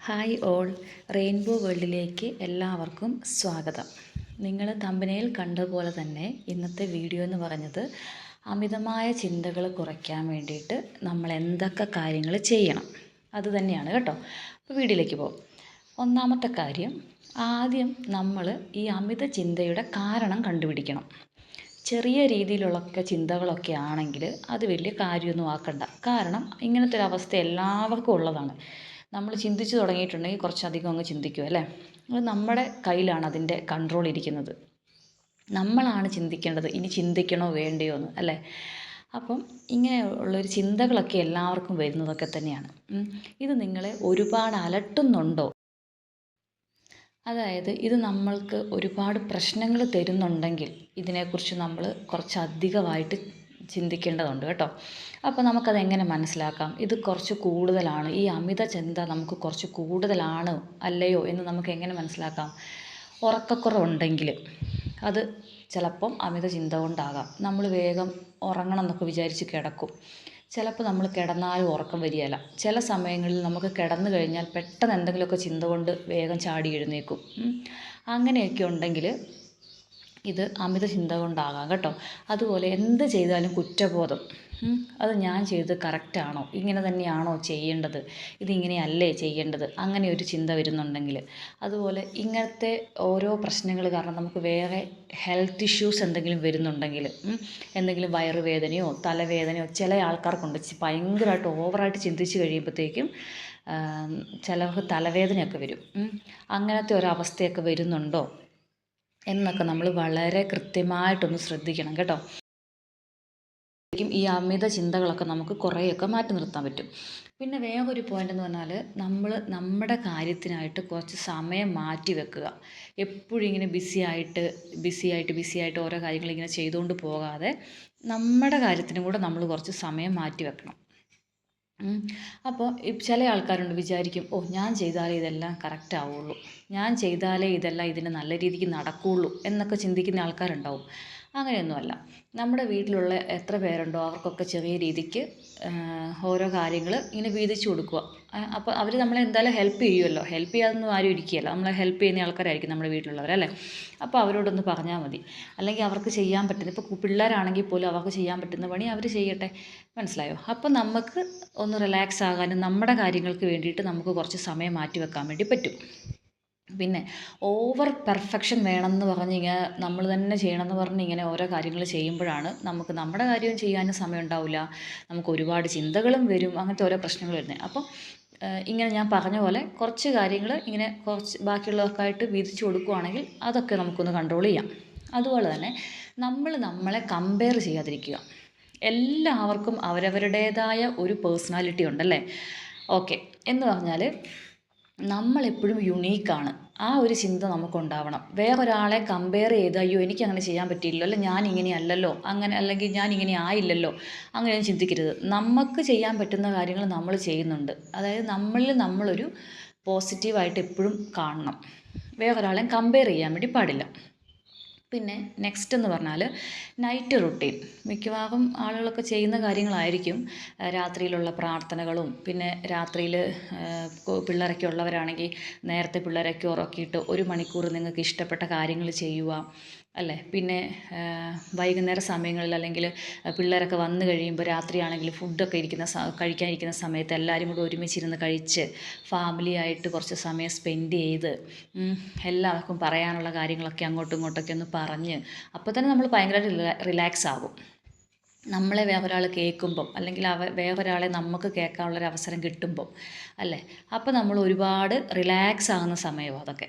Hi all. Rainbow വേൾഡിലേക്ക് എല്ലാവർക്കും സ്വാഗതം. നിങ്ങൾ തമ്പനയിൽ കണ്ടതുപോലെ തന്നെ ഇന്നത്തെ വീഡിയോ എന്ന് പറഞ്ഞത് അമിതമായ ചിന്തകൾ കുറയ്ക്കാൻ വേണ്ടിയിട്ട് നമ്മൾ എന്തൊക്കെ കാര്യങ്ങൾ ചെയ്യണം. അത് തന്നെയാണ് കേട്ടോ. അപ്പോൾ വീഡിയോയിലേക്ക് പോകും. ഒന്നാമത്തെ കാര്യം ആദ്യം നമ്മൾ ഈ അമിത ചിന്തയുടെ കാരണം കണ്ടുപിടിക്കണം. ചെറിയ രീതിയിലുള്ളൊക്കെ ചിന്തകളൊക്കെ ആണെങ്കിൽ അത് വലിയ കാര്യമൊന്നും ആക്കണ്ട. കാരണം ഇങ്ങനത്തെ ഒരു അവസ്ഥ എല്ലാവർക്കും ഉള്ളതാണ്. നമ്മൾ ചിന്തിച്ചു തുടങ്ങിയിട്ടുണ്ടെങ്കിൽ കുറച്ചധികം അങ്ങ് ചിന്തിക്കും അല്ലേ? അത് നമ്മുടെ കയ്യിലാണ് അതിന്റെ കൺട്രോൾ ഇരിക്കുന്നത്. നമ്മളാണ് ചിന്തിക്കേണ്ടത് ഇനി ചിന്തിക്കണോ വേണ്ടയോ എന്ന് അല്ലേ? അപ്പം ഇങ്ങനെയുള്ളൊരു ചിന്തകളൊക്കെ എല്ലാവർക്കും വരുന്നതൊക്കെ തന്നെയാണ്. ഇത് നിങ്ങളെ ഒരുപാട് അലട്ടുന്നുണ്ടോ? അതായത് ഇത് നമ്മൾക്ക് ഒരുപാട് പ്രശ്നങ്ങൾ തരുന്നുണ്ടെങ്കിൽ ഇതിനെക്കുറിച്ച് നമ്മൾ കുറച്ച് അധികമായിട്ട് ചിന്തിക്കേണ്ടതുണ്ട് കേട്ടോ. അപ്പോൾ നമുക്കത് എങ്ങനെ മനസ്സിലാക്കാം? ഇത് കുറച്ച് കൂടുതലാണ്. ഈ അമിത ചിന്ത നമുക്ക് കുറച്ച് കൂടുതലാണ് അല്ലയോ എന്ന് നമുക്ക് എങ്ങനെ മനസ്സിലാക്കാം? ഉറക്കക്കുറവുണ്ടെങ്കിൽ അത് ചിലപ്പം അമിത ചിന്ത കൊണ്ടാകാം. നമ്മൾ വേഗം ഉറങ്ങണം എന്നൊക്കെ വിചാരിച്ച് കിടക്കും. ചിലപ്പോൾ നമ്മൾ കിടന്നാലും ഉറക്കം വരികയില്ല. ചില സമയങ്ങളിൽ നമുക്ക് കിടന്നു കഴിഞ്ഞാൽ പെട്ടെന്ന് എന്തെങ്കിലുമൊക്കെ ചിന്ത കൊണ്ട് വേഗം ചാടി എഴുന്നേക്കും അങ്ങനെയൊക്കെ ഉണ്ടെങ്കിൽ ഇത് അമിത ചിന്ത കൊണ്ടാകാം കേട്ടോ. അതുപോലെ എന്ത് ചെയ്താലും കുറ്റബോധം. അത് ഞാൻ ചെയ്തത് കറക്റ്റാണോ ഇങ്ങനെ തന്നെയാണോ ചെയ്യേണ്ടത്? ഇതിങ്ങനെയല്ലേ ചെയ്യേണ്ടത്? അങ്ങനെ ഒരു ചിന്ത വരുന്നുണ്ടെങ്കിൽ. അതുപോലെ ഇങ്ങനത്തെ ഓരോ പ്രശ്നങ്ങൾ കാരണം നമുക്ക് വേറെ ഹെൽത്ത് ഇഷ്യൂസ് എന്തെങ്കിലും വരുന്നുണ്ടെങ്കിൽ എന്തെങ്കിലും വയറുവേദനയോ തലവേദനയോ ചില ആൾക്കാർക്കുണ്ട്. ഭയങ്കരമായിട്ട് ഓവറായിട്ട് ചിന്തിച്ച് കഴിയുമ്പോഴത്തേക്കും ചിലർക്ക് തലവേദനയൊക്കെ വരും. അങ്ങനത്തെ ഒരവസ്ഥയൊക്കെ വരുന്നുണ്ടോ? എന്നൊക്കെ നമ്മൾ വളരെ കൃത്യമായിട്ടൊന്ന് ശ്രദ്ധിക്കണം കേട്ടോ. ഈ അമിത ചിന്തകളൊക്കെ നമുക്ക് കുറേയൊക്കെ മാറ്റി നിർത്താൻ പറ്റും. പിന്നെ വേറൊരു പോയിന്റ് എന്ന് പറഞ്ഞാൽ നമ്മൾ നമ്മുടെ കാര്യത്തിനായിട്ട് കുറച്ച് സമയം മാറ്റി വെക്കുക. എപ്പോഴും ഇങ്ങനെ ബിസി ആയിട്ട് ബിസി ആയിട്ട് ബിസി ആയിട്ട് ഓരോ കാര്യങ്ങൾ ഇങ്ങനെ ചെയ്തുകൊണ്ട് പോകാതെ നമ്മുടെ കാര്യത്തിനും കൂടെ നമ്മൾ കുറച്ച് സമയം മാറ്റി വെക്കണം. അപ്പോൾ ചില ആൾക്കാരുണ്ട് വിചാരിക്കും ഓ ഞാൻ ചെയ്താലേ ഇതെല്ലാം കറക്റ്റ് ആവുള്ളൂ. ഞാൻ ചെയ്താലേ ഇതെല്ലാം ഇതിന് നല്ല രീതിക്ക് നടക്കുകയുള്ളൂ എന്നൊക്കെ ചിന്തിക്കുന്ന ആൾക്കാരുണ്ടാവും. അങ്ങനെയൊന്നുമല്ല. നമ്മുടെ വീട്ടിലുള്ള എത്ര പേരുണ്ടോ അവർക്കൊക്കെ ചെറിയ രീതിക്ക് ഓരോ കാര്യങ്ങൾ ഇങ്ങനെ വീതിച്ചു കൊടുക്കുക. അപ്പോൾ അവർ നമ്മളെ എന്തായാലും ഹെൽപ്പ് ചെയ്യുമല്ലോ. ഹെൽപ്പ് ചെയ്യാതൊന്നും ആരും ഇരിക്കുകയല്ല. നമ്മളെ ഹെൽപ്പ് ചെയ്യുന്ന ആൾക്കാരായിരിക്കും നമ്മുടെ വീട്ടിലുള്ളവർ അല്ലേ? അപ്പോൾ അവരോടൊന്ന് പറഞ്ഞാൽ മതി. അല്ലെങ്കിൽ അവർക്ക് ചെയ്യാൻ പറ്റുന്ന ഇപ്പോൾ പിള്ളേരാണെങ്കിൽ പോലും അവർക്ക് ചെയ്യാൻ പറ്റുന്ന പണി അവർ ചെയ്യട്ടെ. മനസ്സിലായോ? അപ്പോൾ നമുക്ക് ഒന്ന് റിലാക്സ് ആകാനും നമ്മുടെ കാര്യങ്ങൾക്ക് വേണ്ടിയിട്ട് നമുക്ക് കുറച്ച് സമയം മാറ്റി വെക്കാൻ വേണ്ടി പറ്റും. പിന്നെ ഓവർ പെർഫെക്ഷൻ വേണമെന്ന് പറഞ്ഞ് ഇങ്ങനെ നമ്മൾ തന്നെ ചെയ്യണമെന്ന് പറഞ്ഞ് ഇങ്ങനെ ഓരോ കാര്യങ്ങൾ ചെയ്യുമ്പോഴാണ് നമുക്ക് നമ്മുടെ കാര്യം ചെയ്യാനും സമയം ഉണ്ടാവില്ല നമുക്ക് ഒരുപാട് ചിന്തകളും വരും. അങ്ങനത്തെ ഓരോ പ്രശ്നങ്ങൾ വരുന്നത് അപ്പം ഇങ്ങനെ ഞാൻ പറഞ്ഞ പോലെ കുറച്ച് കാര്യങ്ങൾ ഇങ്ങനെ കുറച്ച് ബാക്കിയുള്ളവർക്കായിട്ട് വീതിച്ചു കൊടുക്കുകയാണെങ്കിൽ അതൊക്കെ നമുക്കൊന്ന് കൺട്രോൾ ചെയ്യാം. അതുപോലെ തന്നെ നമ്മൾ നമ്മളെ കമ്പയർ ചെയ്യാതിരിക്കുക. എല്ലാവർക്കും അവരവരുടേതായ ഒരു പേഴ്സണാലിറ്റി ഉണ്ടല്ലേ? ഓക്കെ എന്ന് പറഞ്ഞാൽ നമ്മളെപ്പോഴും യുണീക്കാണ് ആ ഒരു ചിന്ത നമുക്കുണ്ടാവണം. വേറൊരാളെ കമ്പയർ ചെയ്ത് അയ്യോ എനിക്ക് അങ്ങനെ ചെയ്യാൻ പറ്റിയില്ലല്ലോ അല്ല ഞാൻ ഇങ്ങനെ അല്ലല്ലോ അങ്ങനെ അല്ലെങ്കിൽ ഞാൻ ഇങ്ങനെ ആയില്ലല്ലോ അങ്ങനെയൊന്നും ചിന്തിക്കരുത്. നമുക്ക് ചെയ്യാൻ പറ്റുന്ന കാര്യങ്ങൾ നമ്മൾ ചെയ്യുന്നുണ്ട്. അതായത് നമ്മളിൽ നമ്മളൊരു പോസിറ്റീവായിട്ട് എപ്പോഴും കാണണം. വേറൊരാളെയും കമ്പയർ ചെയ്യാൻ വേണ്ടി പാടില്ല. പിന്നെ നെക്സ്റ്റ് എന്ന് പറഞ്ഞാൽ നൈറ്റ് റുട്ടീൻ മിക്കവാറും ആളുകളൊക്കെ ചെയ്യുന്ന കാര്യങ്ങളായിരിക്കും രാത്രിയിലുള്ള പ്രാർത്ഥനകളും പിന്നെ രാത്രിയിൽ പിള്ളേരൊക്കെ ഉള്ളവരാണെങ്കിൽ നേരത്തെ പിള്ളേരൊക്കെ ഉറക്കിയിട്ട് ഒരു മണിക്കൂർ നിങ്ങൾക്ക് ഇഷ്ടപ്പെട്ട കാര്യങ്ങൾ ചെയ്യുക അല്ലേ? പിന്നെ വൈകുന്നേര സമയങ്ങളിൽ അല്ലെങ്കിൽ പിള്ളേരൊക്കെ വന്നു കഴിയുമ്പോൾ രാത്രിയാണെങ്കിൽ ഫുഡൊക്കെ ഇരിക്കുന്ന കഴിക്കാനിരിക്കുന്ന സമയത്ത് എല്ലാവരും കൂടെ ഒരുമിച്ചിരുന്ന് കഴിച്ച് ഫാമിലി ആയിട്ട് കുറച്ച് സമയം സ്പെൻഡ് ചെയ്ത് എല്ലാവർക്കും പറയാനുള്ള കാര്യങ്ങളൊക്കെ അങ്ങോട്ടും ഇങ്ങോട്ടൊക്കെ ഒന്ന് പറഞ്ഞ് അപ്പോൾ തന്നെ നമ്മൾ ഭയങ്കരമായിട്ട് റിലാക്സ് ആകും. നമ്മളെ വേറൊരാൾ കേൾക്കുമ്പം അല്ലെങ്കിൽ അവ വേറൊരാളെ നമുക്ക് കേൾക്കാനുള്ളൊരു അവസരം കിട്ടുമ്പം അല്ലേ? അപ്പോൾ നമ്മൾ ഒരുപാട് റിലാക്സ് ആകുന്ന സമയമാണ് അതൊക്കെ.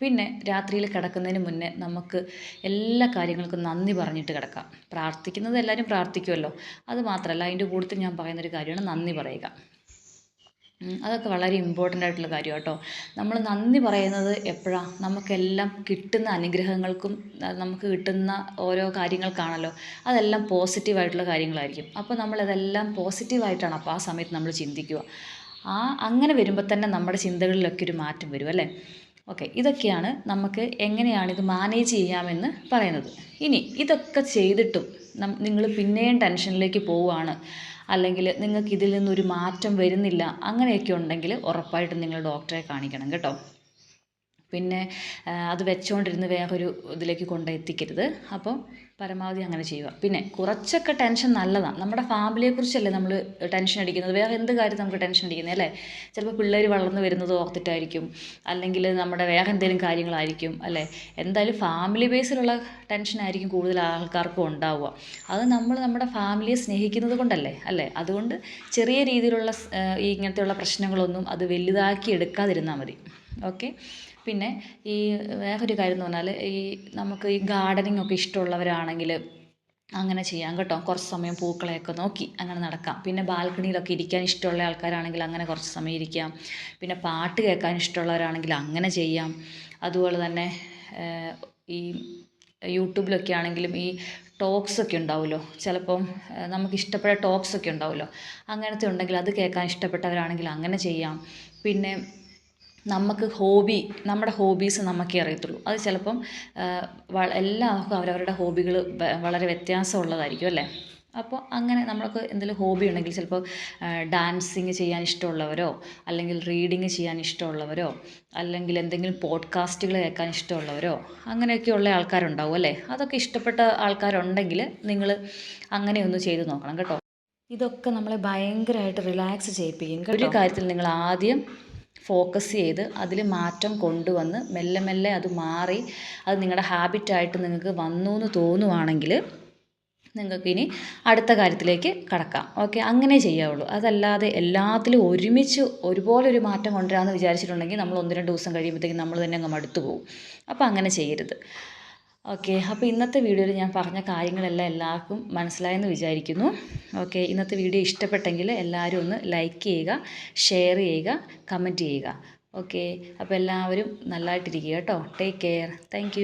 പിന്നെ രാത്രിയിൽ കിടക്കുന്നതിന് മുന്നേ നമുക്ക് എല്ലാ കാര്യങ്ങൾക്കും നന്ദി പറഞ്ഞിട്ട് കിടക്കാം. പ്രാർത്ഥിക്കുന്നത് എല്ലാവരും പ്രാർത്ഥിക്കുമല്ലോ അത് മാത്രമല്ല അതിന്റെ കൂടുതൽ ഞാൻ പറയുന്നൊരു കാര്യമാണ് നന്ദി പറയുക. അതൊക്കെ വളരെ ഇമ്പോർട്ടന്റ് ആയിട്ടുള്ള കാര്യം കേട്ടോ നമ്മൾ നന്ദി പറയുന്നത് എപ്പോഴാണ് നമുക്കെല്ലാം കിട്ടുന്ന അനുഗ്രഹങ്ങൾക്കും നമുക്ക് കിട്ടുന്ന ഓരോ കാര്യങ്ങൾക്കാണല്ലോ. അതെല്ലാം പോസിറ്റീവായിട്ടുള്ള കാര്യങ്ങളായിരിക്കും. അപ്പോൾ നമ്മളതെല്ലാം പോസിറ്റീവായിട്ടാണ് അപ്പോൾ ആ സമയത്ത് നമ്മൾ ചിന്തിക്കുക. ആ അങ്ങനെ വരുമ്പോൾ തന്നെ നമ്മുടെ ചിന്തകളിലൊക്കെ ഒരു മാറ്റം വരും അല്ലേ? ഓക്കെ ഇതൊക്കെയാണ് നമുക്ക് എങ്ങനെയാണ് ഇത് മാനേജ് ചെയ്യാമെന്ന് പറയുന്നത്. ഇനി ഇതൊക്കെ ചെയ്തിട്ടും നിങ്ങൾ പിന്നെയും ടെൻഷനിലേക്ക് പോവുകയാണ്. അല്ലെങ്കിൽ നിങ്ങൾക്ക് ഇതിൽ നിന്നൊരു മാറ്റം വരുന്നില്ല. അങ്ങനെയൊക്കെ ഉണ്ടെങ്കിൽ ഉറപ്പായിട്ടും നിങ്ങൾ ഡോക്ടറെ കാണിക്കണം കേട്ടോ. പിന്നെ അത് വെച്ചുകൊണ്ടിരുന്ന് വേറൊരു ഇതിലേക്ക് കൊണ്ട് എത്തിക്കരുത് അപ്പം പരമാവധി അങ്ങനെ ചെയ്യുക. പിന്നെ കുറച്ചൊക്കെ ടെൻഷൻ നല്ലതാണ് നമ്മുടെ ഫാമിലിയെക്കുറിച്ചല്ലേ നമ്മൾ ടെൻഷൻ അടിക്കുന്നത്. വേറെ എന്ത് കാര്യം നമുക്ക് ടെൻഷൻ അടിക്കുന്നത് അല്ലേ? ചിലപ്പോൾ പിള്ളേർ വളർന്നു വരുന്നത് ഓർത്തിട്ടായിരിക്കും. അല്ലെങ്കിൽ നമ്മുടെ വേറെ എന്തെങ്കിലും കാര്യങ്ങളായിരിക്കും അല്ലേ? എന്തായാലും ഫാമിലി ബേസിലുള്ള ടെൻഷനായിരിക്കും കൂടുതൽ ആൾക്കാർക്കും ഉണ്ടാവുക. അത് നമ്മൾ നമ്മുടെ ഫാമിലിയെ സ്നേഹിക്കുന്നത് കൊണ്ടല്ലേ അല്ലേ? അതുകൊണ്ട് ചെറിയ രീതിയിലുള്ള ഇങ്ങനത്തെയുള്ള പ്രശ്നങ്ങളൊന്നും അത് വലുതാക്കി എടുക്കാതിരുന്നാൽ മതി. ഓക്കെ? പിന്നെ ഈ വേറൊരു കാര്യം എന്ന് പറഞ്ഞാൽ ഈ നമുക്ക് ഈ ഗാർഡനിങ് ഒക്കെ ഇഷ്ടമുള്ളവരാണെങ്കിൽ അങ്ങനെ ചെയ്യാം കേട്ടോ. കുറച്ച് സമയം പൂക്കളെയൊക്കെ നോക്കി അങ്ങനെ നടക്കാം. പിന്നെ ബാൽക്കണിയിലൊക്കെ ഇരിക്കാൻ ഇഷ്ടമുള്ള ആൾക്കാരാണെങ്കിൽ അങ്ങനെ കുറച്ച് സമയം ഇരിക്കാം. പിന്നെ പാട്ട് കേൾക്കാൻ ഇഷ്ടമുള്ളവരാണെങ്കിൽ അങ്ങനെ ചെയ്യാം. അതുപോലെ തന്നെ ഈ യൂട്യൂബിലൊക്കെ ആണെങ്കിലും ഈ ടോക്സ് ഒക്കെ ഉണ്ടാവുമല്ലോ. ചിലപ്പം നമുക്ക് ഇഷ്ടപ്പെട്ട ടോക്സ് ഒക്കെ ഉണ്ടാവുമല്ലോ. അങ്ങനത്തെ ഉണ്ടെങ്കിൽ അത് കേൾക്കാൻ ഇഷ്ടപ്പെട്ടവരാണെങ്കിൽ അങ്ങനെ ചെയ്യാം. പിന്നെ നമുക്ക് ഹോബി നമ്മുടെ ഹോബീസ് നമുക്കേ അറിയത്തുള്ളൂ. അത് ചിലപ്പം എല്ലാവർക്കും അവരവരുടെ ഹോബികൾ വളരെ വ്യത്യാസമുള്ളതായിരിക്കും അല്ലേ? അപ്പോൾ അങ്ങനെ നമ്മൾക്ക് എന്തെങ്കിലും ഹോബി ഉണ്ടെങ്കിൽ ചിലപ്പോൾ ഡാൻസിങ് ചെയ്യാൻ ഇഷ്ടമുള്ളവരോ അല്ലെങ്കിൽ റീഡിങ് ചെയ്യാൻ ഇഷ്ടമുള്ളവരോ അല്ലെങ്കിൽ എന്തെങ്കിലും പോഡ്കാസ്റ്റുകൾ കേൾക്കാൻ ഇഷ്ടമുള്ളവരോ അങ്ങനെയൊക്കെയുള്ള ആൾക്കാരുണ്ടാവും അല്ലേ? അതൊക്കെ ഇഷ്ടപ്പെട്ട ആൾക്കാരുണ്ടെങ്കിൽ നിങ്ങൾ അങ്ങനെയൊന്ന് ചെയ്ത് നോക്കണം കേട്ടോ. ഇതൊക്കെ നമ്മളെ ഭയങ്കരമായിട്ട് റിലാക്സ് ചെയ്യിപ്പിക്കും ഒരു കാര്യത്തിൽ നിങ്ങൾ ആദ്യം ഫോക്കസ് ചെയ്ത് അതിൽ മാറ്റം കൊണ്ടുവന്ന് മെല്ലെ മെല്ലെ അത് മാറി അത് നിങ്ങളുടെ ഹാബിറ്റായിട്ട് നിങ്ങൾക്ക് വന്നു എന്ന് തോന്നുവാണെങ്കിൽ നിങ്ങൾക്ക് ഇനി അടുത്ത കാര്യത്തിലേക്ക് കടക്കാം. ഓക്കെ? അങ്ങനെ ചെയ്യാവുള്ളൂ. അതല്ലാതെ എല്ലാത്തിലും ഒരുമിച്ച് ഒരുപോലെ ഒരു മാറ്റം കൊണ്ടുവരാമെന്ന് വിചാരിച്ചിട്ടുണ്ടെങ്കിൽ നമ്മൾ ഒന്ന് രണ്ട് ദിവസം കഴിയുമ്പോഴത്തേക്കും നമ്മൾ തന്നെ അങ്ങ് മടുത്തു പോകും. അപ്പോൾ അങ്ങനെ ചെയ്യരുത്. ഓക്കെ അപ്പോൾ ഇന്നത്തെ വീഡിയോയിൽ ഞാൻ പറഞ്ഞ കാര്യങ്ങളെല്ലാം എല്ലാവർക്കും മനസ്സിലായെന്ന് വിചാരിക്കുന്നു. ഓക്കെ ഇന്നത്തെ വീഡിയോ ഇഷ്ടപ്പെട്ടെങ്കിൽ എല്ലാവരും ഒന്ന് ലൈക്ക് ചെയ്യുക ഷെയർ ചെയ്യുക കമന്റ് ചെയ്യുക. ഓക്കെ അപ്പോൾ എല്ലാവരും നല്ലതായിട്ടിരിക്കുക കേട്ടോ. Take care thank